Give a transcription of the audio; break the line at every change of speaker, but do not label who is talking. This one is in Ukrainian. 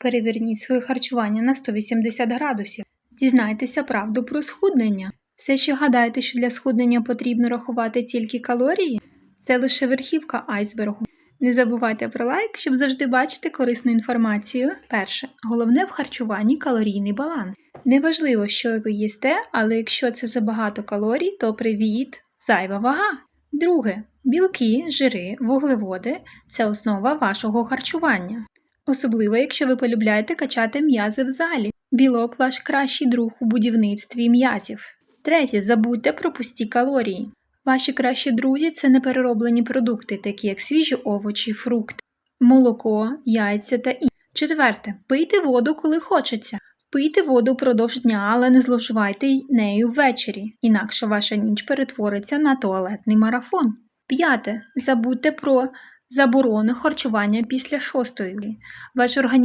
Переверніть своє харчування на 180 градусів. Дізнайтеся правду про схуднення. Все ще гадаєте, що для схуднення потрібно рахувати тільки калорії? Це лише верхівка айсбергу. Не забувайте про лайк, щоб завжди бачити корисну інформацію. Перше, головне в харчуванні калорійний баланс. Неважливо, що ви їсте, але якщо це забагато калорій, то привіт, зайва вага. Друге, білки, жири, вуглеводи це основа вашого харчування. Особливо, якщо ви полюбляєте качати м'язи в залі. Білок ваш кращий друг у будівництві м'язів. Третє, забудьте про пусті калорії. Ваші кращі друзі це неперероблені продукти, такі як свіжі овочі, фрукти, молоко, яйця та інші. Четверте, пийте воду, коли хочеться. Пийте воду впродовж дня, але не зловживайте нею ввечері, інакше ваша ніч перетвориться на туалетний марафон. П'яте. Забудьте про заборону харчування після шостої. Ваш організм